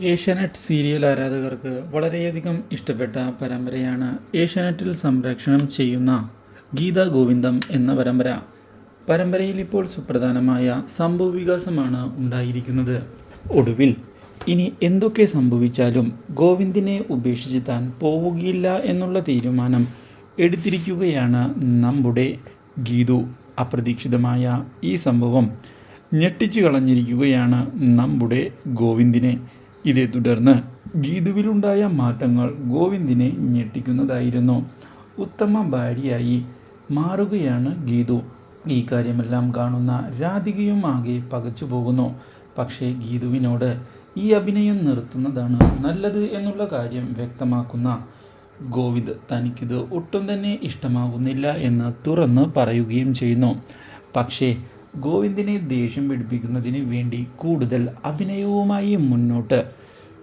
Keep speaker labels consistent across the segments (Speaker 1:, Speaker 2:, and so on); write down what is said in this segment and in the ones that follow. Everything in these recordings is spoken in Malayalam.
Speaker 1: ഏഷ്യാനെറ്റ് സീരിയൽ ആരാധകർക്ക് വളരെയധികം ഇഷ്ടപ്പെട്ട പരമ്പരയാണ് ഏഷ്യാനെറ്റിൽ സംരക്ഷണം ചെയ്യുന്ന ഗീതാ ഗോവിന്ദം എന്ന പരമ്പര. പരമ്പരയിൽ ഇപ്പോൾ സുപ്രധാനമായ സംഭവ വികാസമാണ് ഉണ്ടായിരിക്കുന്നത്. ഒടുവിൽ ഇനി എന്തൊക്കെ സംഭവിച്ചാലും ഗോവിന്ദിനെ ഉപേക്ഷിച്ച് താൻ പോവുകയില്ല എന്നുള്ള തീരുമാനം എടുത്തിരിക്കുകയാണ് നമ്മുടെ ഗീതു. അപ്രതീക്ഷിതമായ ഈ സംഭവം ഞെട്ടിച്ചു കളഞ്ഞിരിക്കുകയാണ് നമ്മുടെ ഗോവിന്ദിനെ. ഇതേ തുടർന്ന് ഗീതുവിലുണ്ടായ മാറ്റങ്ങൾ ഗോവിന്ദിനെ ഞെട്ടിക്കുന്നതായിരുന്നു. ഉത്തമ ഭാര്യയായി മാറുകയാണ് ഗീതു. ഈ കാര്യമെല്ലാം കാണുന്ന രാധികയും ആകെ പകച്ചു പോകുന്നു. പക്ഷേ ഗീതുവിനോട് ഈ അഭിനയം നിർത്തുന്നതാണ് നല്ലത് എന്നുള്ള കാര്യം വ്യക്തമാക്കുന്ന ഗോവിന്ദ് തനിക്കിത് ഒട്ടും തന്നെ ഇഷ്ടമാകുന്നില്ല എന്ന് തുറന്ന് പറയുകയും ചെയ്യുന്നു. പക്ഷേ ഗോവിന്ദിനെ ദേഷ്യം പിടിപ്പിക്കുന്നതിന് വേണ്ടി കൂടുതൽ അഭിനയവുമായി മുന്നോട്ട്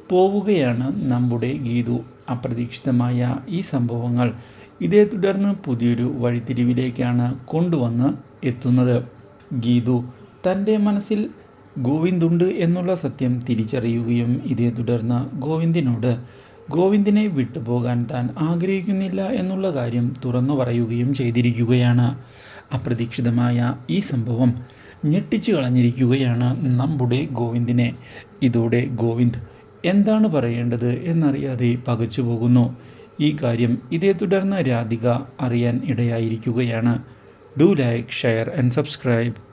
Speaker 1: പോവുകയാണ് നമ്മുടെ ഗീതു. അപ്രതീക്ഷിതമായ ഈ സംഭവങ്ങൾ ഇതേ തുടർന്ന് പുതിയൊരു വഴിത്തിരിവിലേക്കാണ് കൊണ്ടുവന്ന് എത്തുന്നത്. ഗീതു തന്റെ മനസ്സിൽ ഗോവിന്ദുണ്ട് എന്നുള്ള സത്യം തിരിച്ചറിയുകയും ഇതേ തുടർന്ന് ഗോവിന്ദിനോട് ഗോവിന്ദിനെ വിട്ടുപോകാൻ താൻ ആഗ്രഹിക്കുന്നില്ല എന്നുള്ള കാര്യം തുറന്നു പറയുകയും ചെയ്തിരിക്കുകയാണ്. അപ്രതീക്ഷിതമായ ഈ സംഭവം ഞെട്ടിച്ചു കളഞ്ഞിരിക്കുകയാണ് നമ്മുടെ ഗോവിന്ദിനെ. ഇതോടെ ഗോവിന്ദ് എന്താണ് പറയേണ്ടത് എന്നറിയാതെ പകച്ചു പോകുന്നു. ഈ കാര്യം ഇതേ തുടർന്ന് രാധിക അറിയാൻ ഇടയായിരിക്കുകയാണ്. Do like share and subscribe.